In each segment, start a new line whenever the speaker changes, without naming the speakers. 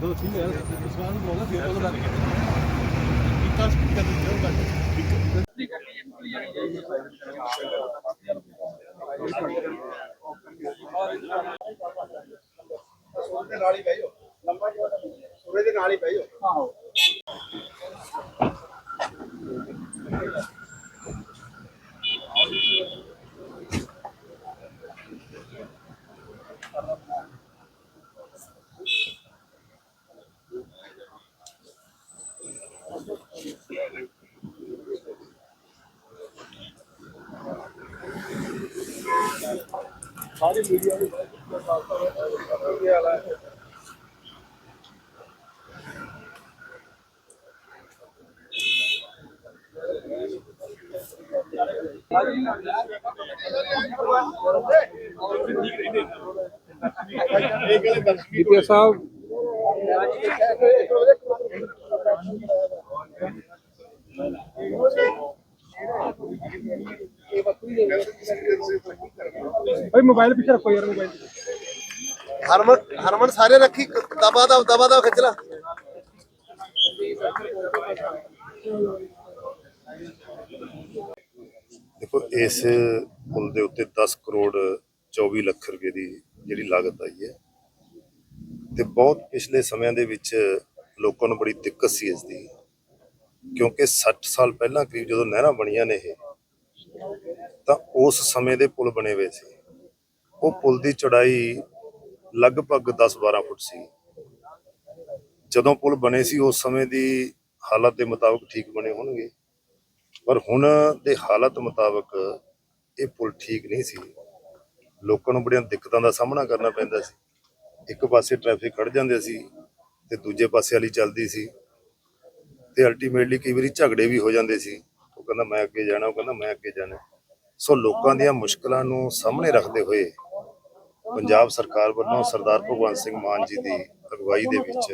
ਦੋ ਠੀਕ ਹੈ ਵਿਸ਼ਵਾਸ ਬੋਲਦਾ ਫਿਰ ਉਹਦਾ ਕੀਤਾ ਸਪੀਕਰ ਦੀ ਜੋਰ
ਸੂਰਜ ਦੇ ਨਾਲ ਹੀ ਬਹਿ ਜਾਓ। ਲੰਬਾ ਜਿਹਾ ਸੂਰਜ ਦੇ ਨਾਲ ਹੀ ਬਹਿ ਜਾਓ। ਆਹੋ। ਸਾਰੀ ਮੀਡੀਆ ਦੀ ਕੀ ਹਾਲ ਹੈ।
ਡੀਪੀਓ ਸਾਹਿਬ। ਭਾਈ ਮੋਬਾਈਲ ਪਿੱਛੇ ਰੱਖੋ ਯਾਰ ਮੋਬਾਈਲ।
ਹਰਮਨ ਹਰਮਨ ਸਾਰੇ ਰੱਖੀ ਦਬਾ ਦਬ ਦਬਾ ਦਬ ਖਿੱਚ ਲਾ।
ਦੇਖੋ ਇਸ ਪੁਲ ਦੇ ਉੱਤੇ 10 ਕਰੋੜ 24 ਲੱਖ ਰੁਪਏ ਦੀ ਜਿਹੜੀ ਲਾਗਤ ਆਈ ਹੈ ਤੇ ਬਹੁਤ ਪਿਛਲੇ ਸਮਿਆਂ ਦੇ ਵਿੱਚ ਲੋਕਾਂ ਨੂੰ ਬੜੀ ਦਿੱਕਤ ਸੀ ਇਸ ਦੀ। ਕਿਉਂਕਿ 60 ਸਾਲ ਪਹਿਲਾਂ ਕਰੀਬ ਜਦੋਂ ਨਹਿਰਾਂ ਬਣੀਆਂ ਨੇ ਇਹ ਤਾਂ ਉਸ ਸਮੇਂ ਦੇ ਪੁਲ ਬਣੇ ਹੋਏ ਸੀ। ਉਹ ਪੁਲ ਦੀ ਚੌੜਾਈ ਲਗਭਗ 10-12 ਫੁੱਟ ਸੀ। ਜਦੋਂ ਪੁਲ ਬਣੇ ਸੀ, ਉਸ ਸਮੇਂ ਦੀ ਹਾਲਤ ਦੇ ਮੁਤਾਬਕ ਠੀਕ ਬਣੇ ਹੋਣਗੇ। ਪਰ ਹੁਣ ਦੇ ਹਾਲਤ ਮੁਤਾਬਕ ਇਹ ਪੁਲ ਠੀਕ ਨਹੀਂ ਸੀ। ਲੋਕਾਂ ਨੂੰ ਬੜੀਆਂ ਦਿੱਕਤਾਂ ਦਾ ਸਾਹਮਣਾ ਕਰਨਾ ਪੈਂਦਾ ਸੀ। ਇੱਕ ਪਾਸੇ ਟ੍ਰੈਫਿਕ ਖੜ ਜਾਂਦੇ ਸੀ ਤੇ ਦੂਜੇ ਪਾਸੇ ਵਾਲੀ ਚੱਲਦੀ ਸੀ ਤੇ ਅਲਟੀਮੇਟਲੀ ਕਈ ਵਾਰੀ ਝਗੜੇ ਵੀ ਹੋ ਜਾਂਦੇ ਸੀ। ਕਹਿੰਦਾ ਮੈਂ ਅੱਗੇ ਜਾਣਾ, ਉਹ ਕਹਿੰਦਾ ਮੈਂ ਅੱਗੇ ਜਾਣਾ। ਸੋ ਲੋਕਾਂ ਦੀਆਂ ਮੁਸ਼ਕਲਾਂ ਨੂੰ ਸਾਹਮਣੇ ਰੱਖਦੇ ਹੋਏ ਪੰਜਾਬ ਸਰਕਾਰ ਵੱਲੋਂ ਸਰਦਾਰ ਭਗਵੰਤ ਸਿੰਘ ਮਾਨ ਜੀ ਦੀ ਅਗਵਾਈ ਦੇ ਵਿੱਚ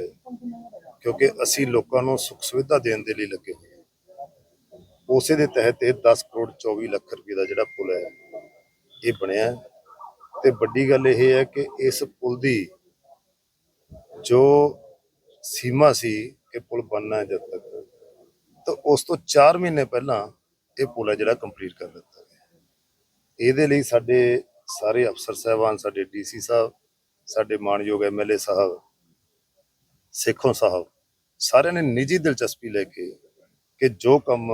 ਕਿਉਂਕਿ ਅਸੀਂ ਲੋਕਾਂ ਨੂੰ ਸੁੱਖ ਸੁਵਿਧਾ ਦੇਣ ਦੇ ਲਈ ਲੱਗੇ ਹੋਏ ਉਸੇ ਦੇ ਤਹਿਤ ਇਹ 10 ਕਰੋੜ 24 ਲੱਖ ਰੁਪਏ ਦਾ ਜਿਹੜਾ ਪੁਲ ਹੈ, ਇਹ ਬਣਿਆ ਤੇ ਵੱਡੀ ਗੱਲ ਇਹ ਹੈ ਕਿ ਇਸ ਪੁਲ ਦੀ ਜੋ ਸੀਮਾ ਸੀ ਇਹ ਪੁਲ ਬਣਨਾ ਜਦ ਤੱਕ। ਤਾਂ ਉਸ ਤੋਂ 4 ਮਹੀਨੇ ਪਹਿਲਾਂ ਇਹ ਪੁਲ ਹੈ ਜਿਹੜਾ ਕੰਪਲੀਟ ਕਰ ਦਿੱਤਾ ਗਿਆ। ਇਹਦੇ ਲਈ ਸਾਡੇ ਸਾਰੇ ਅਫਸਰ ਸਾਹਿਬਾਨ, ਸਾਡੇ ਡੀਸੀ ਸਾਹਿਬ, ਸਾਡੇ ਮਾਨਯੋਗ ਐਮਐਲਏ ਸਾਹਿਬ, ਸੇਖੋਂ ਸਾਹਿਬ, ਸਾਰਿਆਂ ਨੇ ਨਿੱਜੀ ਦਿਲਚਸਪੀ ਲੈ ਕੇ ਕਿ ਜੋ ਕੰਮ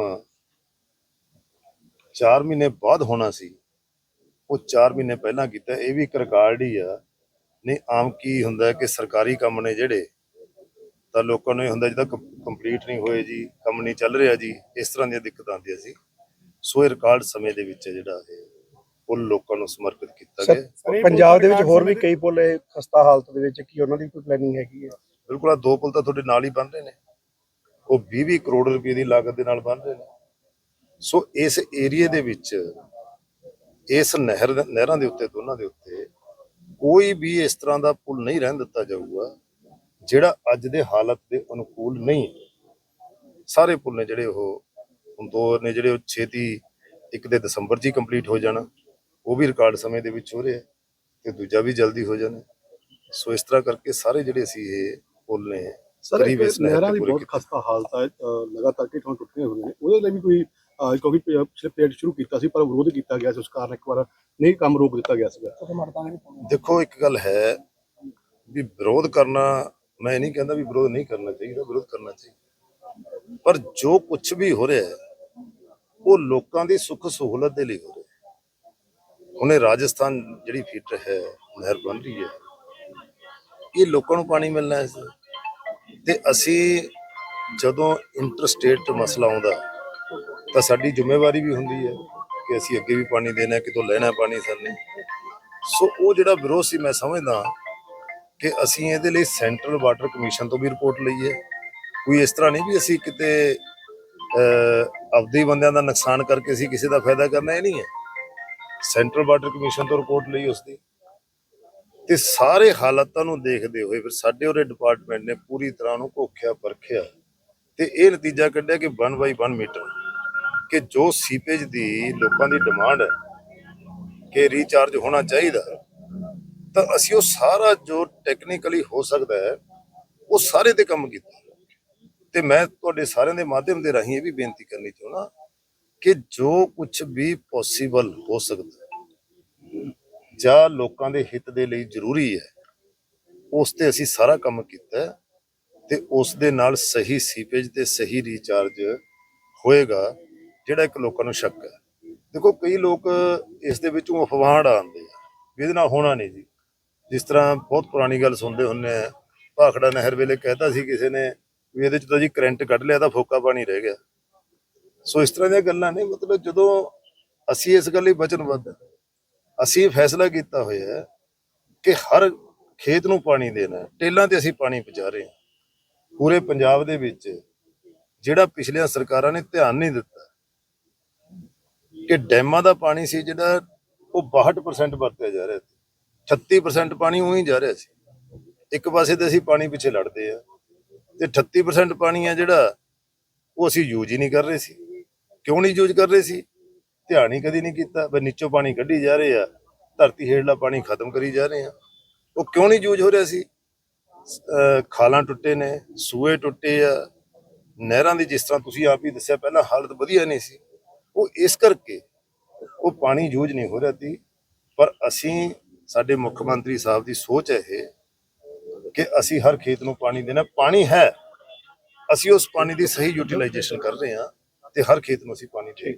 4 ਮਹੀਨੇ ਬਾਅਦ ਹੋਣਾ ਸੀ, ਉਹ 4 ਮਹੀਨੇ ਪਹਿਲਾਂ ਕੀਤਾ। ਇਹ ਵੀ ਇੱਕ ਰਿਕਾਰਡ ਹੀ ਆ। ਨਹੀਂ, ਆਮ ਕੀ ਹੁੰਦਾ ਕਿ ਸਰਕਾਰੀ ਕੰਮ ਨੇ ਜਿਹੜੇ ਤਾਂ ਲੋਕਾਂ ਨੂੰ ਇਹ ਹੁੰਦਾ ਜਿਹਦਾ ਕੰਪਲੀਟ ਨਹੀਂ ਹੋਏ ਜੀ ਕੰਮ ਨਹੀਂ ਚੱਲ ਰਿਹਾ ਜੀ ਇਸ ਤਰ੍ਹਾਂ ਦੀਆਂ ਦਿੱਕਤਾਂ ਆਉਂਦੀਆਂ ਸੀ। ਸੋ ਇਹ ਰਿਕਾਰਡ ਸਮੇਂ ਦੇ ਵਿੱਚ ਜਿਹੜਾ ਇਹ ਉਹ ਲੋਕਾਂ ਨੂੰ ਸਮਰਪਿਤ ਕੀਤਾ ਗਿਆ।
ਪੰਜਾਬ ਦੇ ਵਿੱਚ ਹੋਰ ਵੀ ਕਈ ਪੁਲ ਇਹ ਖਸਤਾ ਹਾਲਤ ਦੇ ਵਿੱਚ ਕੀ ਉਹਨਾਂ ਦੀ ਕੋਈ ਪਲੈਨਿੰਗ ਹੈਗੀ ਹੈ?
ਬਿਲਕੁਲ ਆ ਦੋ ਪੁਲ ਤਾਂ ਤੁਹਾਡੇ ਨਾਲ ਹੀ ਬਣ ਰਹੇ ਨੇ। ਉਹ 20-20 ਕਰੋੜ ਰੁਪਏ ਦੀ ਲਾਗਤ ਦੇ ਨਾਲ ਬਣ ਰਹੇ ਨੇ। ਸੋ ਇਸ ਏਰੀਏ ਦੇ ਵਿੱਚ ਇਸ ਨਹਿਰ ਨਹਿਰਾਂ ਦੇ ਉੱਤੇ ਦੋਨਾਂ ਦੇ ਉੱਤੇ ਕੋਈ ਵੀ ਇਸ ਤਰ੍ਹਾਂ ਦਾ ਪੁਲ ਨਹੀਂ ਰਹਿਣ ਦਿੱਤਾ ਜਾਊਗਾ। ਜਿਹੜਾ ਅੱਜ ਦੇ ਹਾਲਤ ਦੇ ਅਨੁਕੂਲ ਨਹੀਂ ਹੈ। ਸਾਰੇ ਪੁਲ ਨੇ ਜਿਹੜੇ ਉਹ ਹੁਣ ਦੋ ਨੇ ਜਿਹੜੇ ਉਹ ਛੇਤੀ ਇੱਕ ਦੇ ਦਸੰਬਰ 'ਚ ਹੀ ਕੰਪਲੀਟ ਹੋ ਜਾਣਾ ਉਹ ਵੀ ਰਿਕਾਰਡ ਸਮੇਂ ਦੇ ਵਿੱਚ ਹੋ ਰਿਹਾ ਤੇ ਦੂਜਾ ਵੀ ਜਲਦੀ ਹੋ ਜਾਣਾ ਸੋ ਇਸ ਤਰ੍ਹਾਂ ਕਰਕੇ ਸਾਰੇ ਜਿਹੜੇ ਸੀ ਇਹ ਪੁਲ ਨੇ
ਸਰ
ਕਰੀਬ ਇਸ ਨਹਿਰ
ਦੀ ਬਹੁਤ। ਖਸਤਾ ਹਾਲਤ ਹੈ ਲਗਾਤਾਰ ਕਿਠੋਂ ਟੁੱਟੇ ਹੋਏ ਨੇ ਉਹਦੇ ਲਈ ਵੀ ਕੋਈ ਕਿਉਂਕਿ ਪਿਛਲੇ ਪੇੜ ਸ਼ੁਰੂ ਕੀਤਾ ਸੀ ਪਰ ਵਿਰੋਧ ਕੀਤਾ ਗਿਆ ਸੀ ਉਸ ਕਾਰਨ ਇੱਕ ਵਾਰ ਨਹੀਂ ਕੰਮ ਰੋਕ ਦਿੱਤਾ ਗਿਆ ਸੀਗਾ
ਦੇਖੋ ਇੱਕ ਗੱਲ ਹੈ ਵੀ ਵਿਰੋਧ ਕਰਨਾ ਮੈਂ ਇਹ ਨਹੀਂ ਕਹਿੰਦਾ ਵੀ ਵਿਰੋਧ ਨਹੀਂ ਕਰਨਾ ਚਾਹੀਦਾ, ਵਿਰੋਧ ਕਰਨਾ ਚਾਹੀਦਾ। ਪਰ ਜੋ ਕੁਝ ਵੀ ਹੋ ਰਿਹਾ ਹੈ, ਉਹ ਲੋਕਾਂ ਦੀ ਸੁੱਖ ਸਹੂਲਤ ਦੇ ਲਈ ਹੋ ਰਿਹਾ ਹੈ। ਹੁਣੇ ਰਾਜਸਥਾਨ ਜਿਹੜੀ ਫੀਟਰ ਹੈ ਨਹਿਰ ਬਣ ਰਹੀ ਹੈ, ਇਹ ਲੋਕਾਂ ਨੂੰ ਪਾਣੀ ਮਿਲਣਾ ਹੈ ਤੇ ਅਸੀਂ ਜਦੋਂ ਇੰਟਰਸਟੇਟ ਮਸਲਾ ਆਉਂਦਾ, ਤਾਂ ਸਾਡੀ ਜ਼ਿੰਮੇਵਾਰੀ ਵੀ ਹੁੰਦੀ ਹੈ ਕਿ ਅਸੀਂ ਅੱਗੇ ਵੀ ਪਾਣੀ ਦੇਣਾ ਕਿਤੋਂ ਲੈਣਾ ਪਾਣੀ ਸਾਨੂੰ। ਸੋ ਉਹ ਜਿਹੜਾ ਵਿਰੋਧ ਸੀ, ਮੈਂ ਸਮਝਦਾ ਕਿ ਅਸੀਂ ਇਹਦੇ ਲਈ ਸੈਂਟਰਲ ਵਾਟਰ ਕਮਿਸ਼ਨ ਤੋਂ ਵੀ ਰਿਪੋਰਟ ਲਈ ਹੈ। ਕੋਈ ਇਸ ਤਰ੍ਹਾਂ ਨਹੀਂ ਵੀ ਅਸੀਂ ਕਿਤੇ ਅਹ, ਆਪਦੇ ਬੰਦਿਆਂ ਦਾ ਨੁਕਸਾਨ ਕਰਕੇ ਅਸੀਂ ਕਿਸੇ ਦਾ ਫਾਇਦਾ ਕਰਨਾ ਇਹ ਨਹੀਂ ਹੈ। ਸੈਂਟਰਲ ਵਾਟਰ ਕਮਿਸ਼ਨ ਤੋਂ ਰਿਪੋਰਟ ਲਈ ਉਸ ਦੀ। ਤੇ ਸਾਰੇ ਹਾਲਾਤਾਂ ਨੂੰ ਦੇਖਦੇ ਹੋਏ ਫਿਰ ਸਾਡੇ ਉਹਦੇ ਡਿਪਾਰਟਮੈਂਟ ਨੇ ਪੂਰੀ ਤਰ੍ਹਾਂ ਨੂੰ ਘੋਖਿਆ ਪਰਖਿਆ। ਤੇ ਇਹ ਨਤੀਜਾ ਕੱਢਿਆ ਕਿ 1 ਬਾਈ 1 ਮੀਟਰ ਕਿ ਜੋ ਸੀਪੇਜ ਦੀ ਲੋਕਾਂ ਦੀ ਡਿਮਾਂਡ ਹੈ ਕਿ ਰੀਚਾਰਜ ਹੋਣਾ ਚਾਹੀਦਾ। ਤਾਂ ਅਸੀਂ ਉਹ ਸਾਰਾ ਜੋ ਟੈਕਨੀਕਲੀ ਹੋ ਸਕਦਾ ਹੈ, ਉਹ ਸਾਰੇ ਤੇ ਕੰਮ ਕੀਤਾ। ਤੇ ਮੈਂ ਤੁਹਾਡੇ ਸਾਰਿਆਂ ਦੇ ਮਾਧਿਅਮ ਦੇ ਰਾਹੀਂ ਇਹ ਵੀ ਬੇਨਤੀ ਕਰਨੀ ਚਾਹੁੰਦਾ ਕਿ ਜੋ ਕੁਝ ਵੀ ਪੋਸੀਬਲ ਹੋ ਸਕਦਾ ਹੈ, ਜਾਂ ਲੋਕਾਂ ਦੇ ਹਿੱਤ ਦੇ ਲਈ ਜ਼ਰੂਰੀ ਹੈ, ਉਸ ਤੇ ਅਸੀਂ ਸਾਰਾ ਕੰਮ ਕੀਤਾ ਤੇ ਉਸ ਦੇ ਨਾਲ ਸਹੀ ਸੀਪੇਜ ਤੇ ਸਹੀ ਰੀਚਾਰਜ ਹੋਏਗਾ, ਜਿਹੜਾ ਇੱਕ ਲੋਕਾਂ ਨੂੰ ਸ਼ੱਕ ਹੈ। ਦੇਖੋ, ਕਈ ਲੋਕ ਇਸ ਦੇ ਵਿੱਚੋਂ ਅਫਵਾਹ ਆਉਂਦੇ ਆ ਇਹਦੇ ਨਾਲ ਹੋਣਾ ਨਹੀਂ ਜੀ। ਜਿਸ ਤਰ੍ਹਾਂ ਬਹੁਤ ਪੁਰਾਣੀ ਗੱਲ ਸੁਣਦੇ ਹੁੰਨੇ ਆ, ਭਾਖੜਾ ਨਹਿਰ ਵੇਲੇ ਕਹਿਤਾ ਸੀ ਕਿਸੇ ਨੇ ਵੀ ਇਹਦੇ ਚ ਤਾਂ ਜੀ ਕਰੰਟ ਕੱਢ ਲਿਆ ਤਾਂ ਫੋਕਾ ਪਾਣੀ ਰਹਿ ਗਿਆ। ਸੋ ਇਸ ਤਰ੍ਹਾਂ ਦੀਆਂ ਗੱਲਾਂ ਨੇ, ਮਤਲਬ ਜਦੋਂ ਅਸੀਂ ਇਸ ਗੱਲ ਲਈ ਵਚਨਬੱਧ ਅਸੀਂ ਫੈਸਲਾ ਕੀਤਾ ਹੋਇਆ ਹੈ ਕਿ ਹਰ ਖੇਤ ਨੂੰ ਪਾਣੀ ਦੇਣਾ, ਟੇਲਾਂ ਤੇ ਅਸੀਂ ਪਾਣੀ ਪਹੁੰਚਾ ਰਹੇ ਹਾਂ। ਪੂਰੇ ਪੰਜਾਬ ਦੇ ਵਿੱਚ ਜਿਹੜਾ ਪਿਛਲੀਆਂ ਸਰਕਾਰਾਂ ਨੇ ਧਿਆਨ ਨਹੀਂ ਦਿੱਤਾ ਕਿ ਡੈਮਾਂ ਦਾ ਪਾਣੀ ਸੀ ਜਿਹੜਾ ਉਹ 62% ਵਰਤਿਆ ਜਾ ਰਿਹਾ ਸੀ। 36% ਪਾਣੀ ਉਹੀ ਜਾ ਰਿਹਾ ਸੀ। ਇੱਕ ਪਾਸੇ ਤੇ ਅਸੀਂ ਪਾਣੀ ਪਿੱਛੇ ਲੜਦੇ ਆ ਤੇ 38% ਪਾਣੀ ਆ ਜਿਹੜਾ, ਉਹ ਅਸੀਂ ਯੂਜ਼ ਹੀ ਨਹੀਂ ਕਰ ਰਹੇ ਸੀ। ਕਿਉਂ ਨਹੀਂ ਯੂਜ਼ ਕਰ ਰਹੇ ਸੀ? ਧਿਆਨ ਹੀ ਕਦੀ ਨਹੀਂ ਕੀਤਾ ਵੀ ਨੀਚੋਂ ਪਾਣੀ ਕੱਢੀ ਜਾ ਰਹੇ ਆ, ਧਰਤੀ ਹੇਠਲਾ ਪਾਣੀ ਖਤਮ ਕਰੀ ਜਾ ਰਹੇ ਆ। ਉਹ ਕਿਉਂ ਨਹੀਂ ਯੂਜ਼ ਹੋ ਰਿਹਾ ਸੀ? ਖਾਲਾਂ ਟੁੱਟੇ ਨੇ, ਸੂਏ ਟੁੱਟੇ ਆ, ਨਹਿਰਾਂ ਦੀ ਜਿਸ ਤਰ੍ਹਾਂ ਤੁਸੀਂ ਆਪ ਹੀ ਦੱਸਿਆ, ਪਹਿਲਾਂ ਹਾਲਤ ਵਧੀਆ ਨਹੀਂ ਸੀ। ਉਹ ਇਸ ਕਰਕੇ ਉਹ ਪਾਣੀ ਯੂਜ਼ ਨਹੀਂ ਹੋ ਰਿਹਾ ਸੀ, ਪਰ ਅਸੀਂ ਸਾਡੇ ਮੁੱਖ ਮੰਤਰੀ ਸਾਹਿਬ ਦੀ ਸੋਚ ਹੈ ਇਹ ਕਿ ਅਸੀਂ ਹਰ ਖੇਤ ਨੂੰ ਪਾਣੀ ਦੇਣਾ, ਪਾਣੀ ਹੈ। ਅਸੀਂ ਉਸ ਪਾਣੀ ਦੀ ਸਹੀ ਯੂਟਿਲਾਈਜੇਸ਼ਨ ਕਰ ਰਹੇ ਹਾਂ ਤੇ ਹਰ ਖੇਤ ਨੂੰ ਅਸੀਂ ਪਾਣੀ ਦੇ